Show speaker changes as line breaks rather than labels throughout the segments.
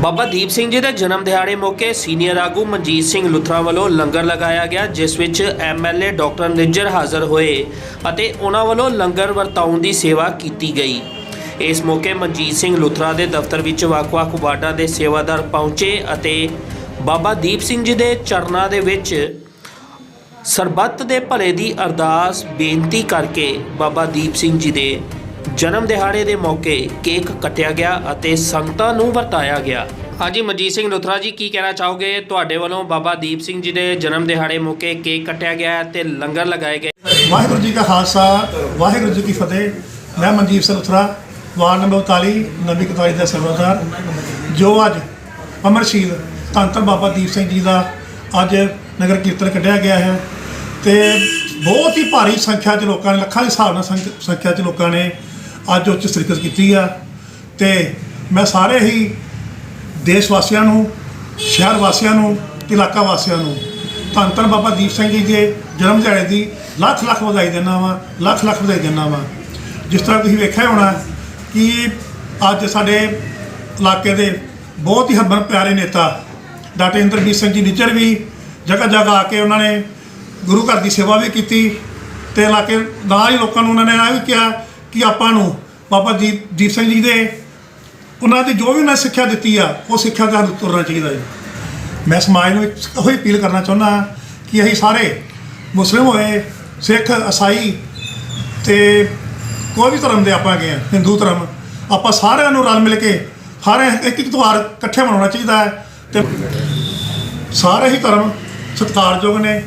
ਬਾਬਾ ਦੀਪ ਸਿੰਘ ਜੀ ਦੇ ਜਨਮ ਦਿਹਾੜੇ ਮੌਕੇ ਸੀਨੀਅਰ ਆਗੂ ਮਨਜੀਤ ਸਿੰਘ ਲੁਥਰਾ ਵੱਲੋਂ ਲੰਗਰ ਲਗਾਇਆ ਗਿਆ, ਜਿਸ ਵਿੱਚ ਐਮਐਲਏ ਡਾਕਟਰ ਨਿੱਜਰ ਹਾਜ਼ਰ ਹੋਏ ਅਤੇ ਉਹਨਾਂ ਵੱਲੋਂ ਲੰਗਰ ਵਰਤਾਉਣ ਦੀ ਸੇਵਾ ਕੀਤੀ ਗਈ। ਇਸ ਮੌਕੇ ਮਨਜੀਤ ਸਿੰਘ ਲੁਥਰਾ ਦੇ ਦਫ਼ਤਰ ਵਿੱਚ ਵੱਖ-ਵੱਖ ਵਾਰਡਾਂ ਦੇ ਸੇਵਾਦਾਰ ਪਹੁੰਚੇ ਅਤੇ ਬਾਬਾ ਦੀਪ ਸਿੰਘ ਜੀ ਦੇ ਚਰਨਾਂ ਦੇ ਵਿੱਚ ਸਰਬੱਤ ਦੇ ਭਲੇ ਦੀ ਅਰਦਾਸ ਬੇਨਤੀ ਕਰਕੇ ਬਾਬਾ ਦੀਪ ਸਿੰਘ ਜੀ ਦੇ ਜਨਮ ਦਿਹਾੜੇ ਦੇ ਮੌਕੇ ਕੇਕ ਕੱਟਿਆ ਗਿਆ ਅਤੇ ਸੰਗਤਾਂ ਨੂੰ ਵਰਤਾਇਆ ਗਿਆ। ਹਾਂਜੀ, ਮਨਜੀਤ ਸਿੰਘ ਲੁਥਰਾ ਜੀ, ਕੀ ਕਹਿਣਾ ਚਾਹੋਗੇ? ਤੁਹਾਡੇ ਵੱਲੋਂ ਬਾਬਾ ਦੀਪ ਸਿੰਘ ਜੀ ਦੇ ਜਨਮ ਦਿਹਾੜੇ ਮੌਕੇ ਕੇਕ ਕੱਟਿਆ ਗਿਆ ਤੇ ਲੰਗਰ ਲਗਾਏ ਗਏ।
ਵਾਹਿਗੁਰੂ ਜੀ ਕਾ ਖਾਲਸਾ, ਵਾਹਿਗੁਰੂ ਜੀ ਕੀ ਫਤਿਹ। ਮੈਂ ਮਨਜੀਤ ਸਿੰਘ ਉਥਰਾ ਵਾਰਡ ਨੰਬਰ 42 ਨਵੀਂ ਕਤਾਈ ਦਾ ਸਰਵਦਾਰ ਜੋ ਅੱਜ ਅਮਰ ਸ਼ਹੀਦ ਧੰਨ ਧੰਨ ਬਾਬਾ ਦੀਪ ਸਿੰਘ ਜੀ ਦਾ ਅੱਜ ਨਗਰ ਕੀਰਤਨ ਕੱਢਿਆ ਗਿਆ ਹੈ ਤੇ ਬਹੁਤ ਹੀ ਭਾਰੀ ਸੰਖਿਆ 'ਚ ਲੋਕਾਂ ਨੇ, ਲੱਖਾਂ ਦੇ ਹਿਸਾਬ ਨਾਲ ਸੰਖ- ਸੰਖਿਆ 'ਚ ਲੋਕਾਂ ਨੇ ਅੱਜ ਉੱਚ ਸ਼ਿਰਕਤ ਕੀਤੀ ਆ। ਤੇ ਮੈਂ ਸਾਰੇ ਹੀ ਦੇਸ਼ ਵਾਸੀਆਂ ਨੂੰ ਸ਼ਹਿਰ ਵਾਸੀਆਂ ਨੂੰ ਇਲਾਕਾ ਵਾਸੀਆਂ ਨੂੰ ਧੰਨ ਧੰਨ ਬਾਬਾ ਦੀਪ ਸਿੰਘ ਜੀ ਦੇ ਜਨਮ ਦਿਹਾੜੇ ਦੀ ਲੱਖ ਲੱਖ ਵਧਾਈ ਦਿੰਦਾ ਵਾਂ, ਲੱਖ ਲੱਖ ਵਧਾਈ ਦਿੰਦਾ ਵਾਂ। ਜਿਸ ਤਰ੍ਹਾਂ ਤੁਸੀਂ ਵੇਖਿਆ ਹੋਣਾ ਕਿ ਅੱਜ ਸਾਡੇ ਇਲਾਕੇ ਦੇ ਬਹੁਤ ਹੀ ਹਰਮਨ ਪਿਆਰੇ ਨੇਤਾ ਡਾਕਟਰ ਇੰਦਰਜੀਤ ਸਿੰਘ ਜੀ ਨਿੱਜਰ ਵੀ ਜਗ੍ਹਾ ਜਗ੍ਹਾ ਆ ਕੇ ਉਹਨਾਂ ਨੇ ਗੁਰੂ ਘਰ ਦੀ ਸੇਵਾ ਵੀ ਕੀਤੀ ਤੇ ਇਲਾਕੇ ਨਾਲ ਹੀ ਲੋਕਾਂ ਨੂੰ ਉਹਨਾਂ ਨੇ ਇਹ ਵੀ ਕਿਹਾ ਕਿ ਆਪਾਂ ਨੂੰ ਬਾਬਾ ਦੀਪ ਦੀਪ ਸਿੰਘ ਜੀ ਦੇ ਉਹਨਾਂ ਦੀ ਜੋ ਵੀ ਉਹਨਾਂ ਨੇ ਸਿੱਖਿਆ ਦਿੱਤੀ ਆ, ਉਹ ਸਿੱਖਿਆ ਦਾ ਸਾਨੂੰ ਤੁਰਨਾ ਚਾਹੀਦਾ ਜੀ। ਮੈਂ ਸਮਾਜ ਨੂੰ ਇੱਕ ਉਹੀ ਅਪੀਲ ਕਰਨਾ ਚਾਹੁੰਦਾ ਕਿ ਅਸੀਂ ਸਾਰੇ ਮੁਸਲਿਮ ਹੋਏ, ਸਿੱਖ ਈਸਾਈ ਤੇ ਕੋਈ ਵੀ ਧਰਮ ਦੇ ਆਪਾਂ ਹੈਗੇ ਆ, ਹਿੰਦੂ ਧਰਮ, ਆਪਾਂ ਸਾਰਿਆਂ ਨੂੰ ਰਲ ਮਿਲ ਕੇ ਸਾਰੇ ਇੱਕ ਇੱਕ ਤਿਉਹਾਰ ਇਕੱਠੇ ਮਨਾਉਣਾ ਚਾਹੀਦਾ ਹੈ ਤੇ ਸਾਰੇ ਹੀ ਧਰਮ ਸਤਿਕਾਰਯੋਗ ਨੇ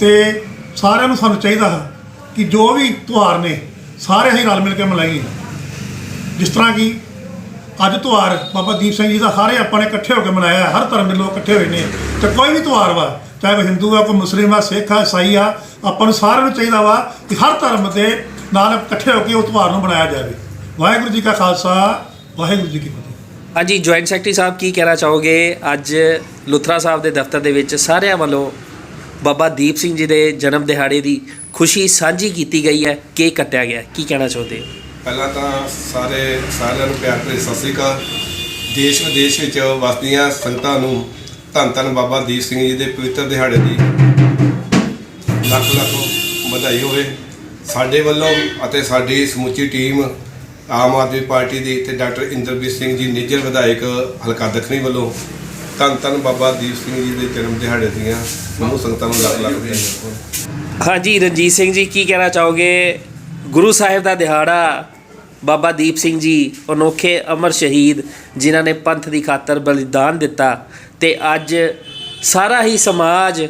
ਤੇ ਸਾਰਿਆਂ ਨੂੰ ਸਾਨੂੰ ਚਾਹੀਦਾ ਹੈ ਕਿ ਜੋ ਵੀ ਤਿਉਹਾਰ ਨੇ, ਸਾਰੇ ਅਸੀਂ ਰਲ ਮਿਲ ਕੇ ਮਨਾਈਏ। ਜਿਸ ਤਰ੍ਹਾਂ ਕਿ ਅੱਜ ਤਿਉਹਾਰ ਬਾਬਾ ਦੀਪ ਸਿੰਘ ਜੀ ਦਾ ਸਾਰੇ ਆਪਾਂ ਨੇ ਇਕੱਠੇ ਹੋ ਕੇ ਮਨਾਇਆ ਹਰ ਧਰਮ ਦੇ ਲੋਕ ਇਕੱਠੇ ਹੋਏ ਨੇ। ਤੇ ਕੋਈ ਵੀ ਤਿਉਹਾਰ ਵਾ, ਚਾਹੇ ਉਹ ਹਿੰਦੂ ਆ, ਕੋਈ ਮੁਸਲਿਮ ਆ, ਸਿੱਖ ਆ, ਈਸਾਈ ਆ, ਆਪਾਂ ਨੂੰ ਸਾਰਿਆਂ ਨੂੰ ਚਾਹੀਦਾ ਵਾ ਕਿ ਹਰ ਧਰਮ ਦੇ ਨਾਲ ਇਕੱਠੇ ਹੋ ਕੇ ਉਹ ਤਿਉਹਾਰ ਨੂੰ ਮਨਾਇਆ ਜਾਵੇ। ਵਾਹਿਗੁਰੂ ਜੀ ਕਾ ਖਾਲਸਾ, ਵਾਹਿਗੁਰੂ ਜੀ ਕੀ ਫਤਿਹ।
ਹਾਂਜੀ ਜੁਆਇੰਟ ਸੈਕਟਰੀ ਸਾਹਿਬ ਕੀ ਕਹਿਣਾ ਚਾਹੋਗੇ? ਅੱਜ ਲੁਥਰਾ ਸਾਹਿਬ ਦੇ ਦਫ਼ਤਰ ਦੇ ਵਿੱਚ ਸਾਰਿਆਂ ਵੱਲੋਂ ਬਾਬਾ ਦੀਪ ਸਿੰਘ ਜੀ ਦੇ ਜਨਮ ਦਿਹਾੜੇ ਦੀ ਖੁਸ਼ੀ ਸਾਂਝੀ ਕੀਤੀ ਗਈ ਹੈ। ਕੇਕ ਕੱਟਿਆ ਗਿਆ ਕੀ ਕਹਿਣਾ ਚਾਹੁੰਦੇ ਹੋ
ਪਹਿਲਾਂ ਤਾਂ ਸਾਰੇ, ਸਾਰਿਆਂ ਨੂੰ ਪਿਆਰ ਭਰੀ ਸਤਿ ਸ੍ਰੀ ਅਕਾਲ। ਦੇਸ਼ ਵਿਦੇਸ਼ ਵਿੱਚ ਵਸਦੀਆਂ ਸੰਗਤਾਂ ਨੂੰ ਧੰਨ ਧੰਨ ਬਾਬਾ ਦੀਪ ਸਿੰਘ ਜੀ ਦੇ ਪਵਿੱਤਰ ਦਿਹਾੜੇ ਦੀ ਲੱਖ ਲੱਖ ਵਧਾਈ ਹੋਵੇ। ਸਾਡੇ ਵੱਲੋਂ ਅਤੇ ਸਾਡੀ ਸਮੁੱਚੀ ਟੀਮ ਆਮ ਆਦਮੀ ਪਾਰਟੀ ਦੀ ਤੇ ਡਾਕਟਰ ਇੰਦਰਬੀਰ ਸਿੰਘ ਜੀ ਨਿੱਜਰ ਵਿਧਾਇਕ ਹਲਕਾ ਦੱਖਣੀ ਵੱਲੋਂ ਧੰਨ ਧੰਨ ਬਾਬਾ ਦੀਪ ਸਿੰਘ ਜੀ ਦੇ ਜਨਮ ਦਿਹਾੜੇ ਦੀਆਂ ਸਮੂਹ ਸੰਗਤਾਂ ਨੂੰ ਲੱਖ ਲੱਖ ਵਧਾਈਆਂ
ਹਾਂਜੀ, ਰਣਜੀਤ ਸਿੰਘ ਜੀ, ਕੀ ਕਹਿਣਾ ਚਾਹੋਗੇ? ਗੁਰੂ ਸਾਹਿਬ ਦਾ ਦਿਹਾੜਾ ਬਾਬਾ ਦੀਪ ਸਿੰਘ ਜੀ, ਅਨੋਖੇ ਅਮਰ ਸ਼ਹੀਦ, ਜਿਨ੍ਹਾਂ ਨੇ ਪੰਥ ਦੀ ਖਾਤਰ ਬਲੀਦਾਨ ਦਿੱਤਾ ਤੇ ਅੱਜ ਸਾਰਾ ਹੀ ਸਮਾਜ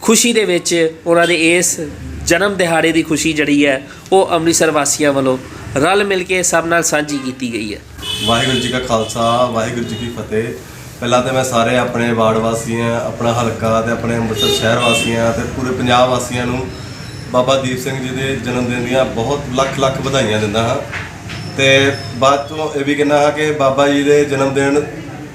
ਖੁਸ਼ੀ ਦੇ ਵਿੱਚ ਉਹਨਾਂ ਦੇ ਇਸ ਜਨਮ ਦਿਹਾੜੇ ਦੀ ਖੁਸ਼ੀ ਜਿਹੜੀ ਹੈ, ਉਹ ਅੰਮ੍ਰਿਤਸਰ ਵਾਸੀਆਂ ਵੱਲੋਂ ਰਲ ਮਿਲ ਕੇ ਸਭ ਨਾਲ ਸਾਂਝੀ ਕੀਤੀ ਗਈ ਹੈ।
ਵਾਹਿਗੁਰੂ ਜੀ ਕਾ ਖਾਲਸਾ, ਵਾਹਿਗੁਰੂ ਜੀ ਕੀ ਫਤਿਹ। ਪਹਿਲਾਂ ਤਾਂ ਮੈਂ ਸਾਰੇ ਆਪਣੇ ਵਾਰਡ ਵਾਸੀਆਂ, ਆਪਣਾ ਹਲਕਾ ਤੇ ਆਪਣੇ ਅੰਮ੍ਰਿਤਸਰ ਸ਼ਹਿਰ ਵਾਸੀਆਂ ਤੇ ਪੂਰੇ ਪੰਜਾਬ ਵਾਸੀਆਂ ਨੂੰ ਬਾਬਾ ਦੀਪ ਸਿੰਘ ਜੀ ਦੇ ਜਨਮ ਦਿਨ ਦੀਆਂ ਬਹੁਤ ਲੱਖ ਲੱਖ ਵਧਾਈਆਂ ਦਿੰਦਾ ਹਾਂ। ਤੇ ਬਾਅਦ ਤੋਂ ਇਹ ਵੀ ਕਹਿੰਦਾ ਹਾਂ ਕਿ ਬਾਬਾ ਜੀ ਦੇ ਜਨਮ ਦਿਨ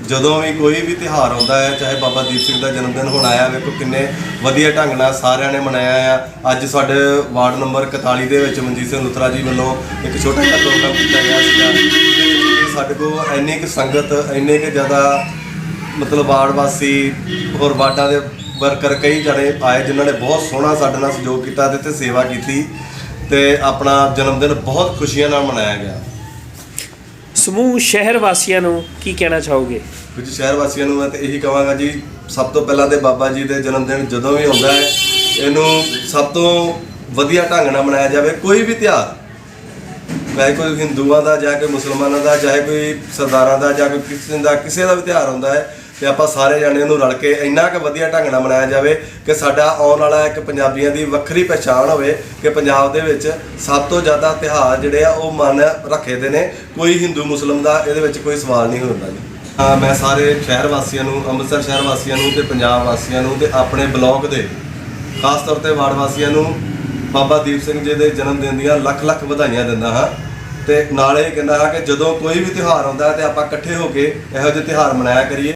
ਜਦੋਂ ਵੀ ਕੋਈ ਵੀ ਤਿਉਹਾਰ ਆਉਂਦਾ ਹੈ, ਚਾਹੇ ਬਾਬਾ ਦੀਪ ਸਿੰਘ ਦਾ ਜਨਮ ਦਿਨ ਹੁਣ ਆਇਆ, ਵੇਖੋ ਕਿੰਨੇ ਵਧੀਆ ਢੰਗ ਨਾਲ ਸਾਰਿਆਂ ਨੇ ਮਨਾਇਆ ਆ। ਅੱਜ ਸਾਡੇ ਵਾਰਡ ਨੰਬਰ 41 ਦੇ ਵਿੱਚ ਮਨਜੀਤ ਸਿੰਘ ਲੁਤਰਾ ਜੀ ਵੱਲੋਂ ਇੱਕ ਛੋਟਾ ਜਿਹਾ ਪ੍ਰੋਗਰਾਮ ਕੀਤਾ ਗਿਆ ਸੀਗਾ, ਜਿਹਦੇ ਵਿੱਚ ਸਾਡੇ ਕੋਲ ਇੰਨੀ ਕੁ ਸੰਗਤ, ਇੰਨੇ ਕੁ ਜ਼ਿਆਦਾ ਮਤਲਬ ਵਾਰਡ ਵਾਸੀ ਹੋਰ ਵਾਰਡਾਂ ਦੇ ਵਰਕਰ ਕਈ ਜਣੇ ਆਏ, ਜਿਨ੍ਹਾਂ ਨੇ ਬਹੁਤ ਸੋਹਣਾ ਸਾਡੇ ਨਾਲ ਸਹਿਯੋਗ ਕੀਤਾ ਤੇ ਤੇ ਸੇਵਾ ਕੀਤੀ ਤੇ ਆਪਣਾ ਜਨਮ ਦਿਨ ਬਹੁਤ ਖੁਸ਼ੀਆਂ ਨਾਲ ਮਨਾਇਆ ਗਿਆ।
ਸਮੂਹ ਸ਼ਹਿਰ ਵਾਸੀਆਂ ਨੂੰ ਕੀ ਕਹਿਣਾ ਚਾਹੋਗੇ?
ਕੁਝ ਸ਼ਹਿਰ ਵਾਸੀਆਂ ਨੂੰ ਮੈਂ ਤਾਂ ਇਹੀ ਕਹਾਂਗਾ ਜੀ, ਸਭ ਤੋਂ ਪਹਿਲਾਂ ਤੇ ਬਾਬਾ ਜੀ ਦੇ ਜਨਮ ਦਿਨ ਜਦੋਂ ਵੀ ਆਉਂਦਾ ਹੈ, ਇਹਨੂੰ ਸਭ ਤੋਂ ਵਧੀਆ ਢੰਗ ਨਾਲ ਮਨਾਇਆ ਜਾਵੇ। ਕੋਈ ਵੀ ਤਿਉਹਾਰ, ਚਾਹੇ ਕੋਈ ਹਿੰਦੂਆਂ ਦਾ, ਜਾਂ ਕੋਈ ਮੁਸਲਮਾਨਾਂ ਦਾ, ਚਾਹੇ ਕੋਈ ਸਰਦਾਰਾਂ ਦਾ, ਜਾਂ ਕੋਈ ਕਿਸੇ ਦਾ ਕਿਸੇ ਦਾ ਵੀ ਤਿਉਹਾਰ ਹੁੰਦਾ ਹੈ ਤੇ ਆਪਾਂ ਸਾਰੇ ਜਾਣੇ ਉਹਨੂੰ ਰਲ ਕੇ ਇੰਨਾ ਕੁ ਵਧੀਆ ਢੰਗ ਨਾਲ ਮਨਾਇਆ ਜਾਵੇ ਕਿ ਸਾਡਾ ਆਉਣ ਵਾਲਾ ਇੱਕ ਪੰਜਾਬੀਆਂ ਦੀ ਵੱਖਰੀ ਪਛਾਣ ਹੋਵੇ ਕਿ ਪੰਜਾਬ ਦੇ ਵਿੱਚ ਸਭ ਤੋਂ ਜ਼ਿਆਦਾ ਤਿਉਹਾਰ ਜਿਹੜੇ ਆ ਉਹ ਮਨ ਰੱਖੇ ਦੇ ਨੇ। ਕੋਈ ਹਿੰਦੂ, ਮੁਸਲਮ ਦਾ ਇਹਦੇ ਵਿੱਚ ਕੋਈ ਸਵਾਲ ਨਹੀਂ ਹੁੰਦਾ ਜੀ। ਮੈਂ ਸਾਰੇ ਸ਼ਹਿਰ ਵਾਸੀਆਂ ਨੂੰ, ਅੰਮ੍ਰਿਤਸਰ ਸ਼ਹਿਰ ਵਾਸੀਆਂ ਨੂੰ ਤੇ ਪੰਜਾਬ ਵਾਸੀਆਂ ਨੂੰ ਤੇ ਆਪਣੇ ਬਲਾਕ ਦੇ ਖਾਸ ਤੌਰ ਤੇ ਵਾਰਡ ਵਾਸੀਆਂ ਨੂੰ ਬਾਬਾ ਦੀਪ ਸਿੰਘ ਜੀ ਦੇ ਜਨਮ ਦਿਨ ਦੀਆਂ ਲੱਖ ਲੱਖ ਵਧਾਈਆਂ ਦਿੰਦਾ ਹਾਂ ਤੇ ਨਾਲੇ ਕਹਿੰਦਾ ਹਾਂ ਕਿ ਜਦੋਂ ਕੋਈ ਵੀ ਤਿਉਹਾਰ ਆਉਂਦਾ ਹੈ ਤੇ ਆਪਾਂ ਇਕੱਠੇ ਹੋ ਕੇ ਇਹੋ ਜਿਹੇ ਤਿਉਹਾਰ ਮਨਾਇਆ ਕਰੀਏ।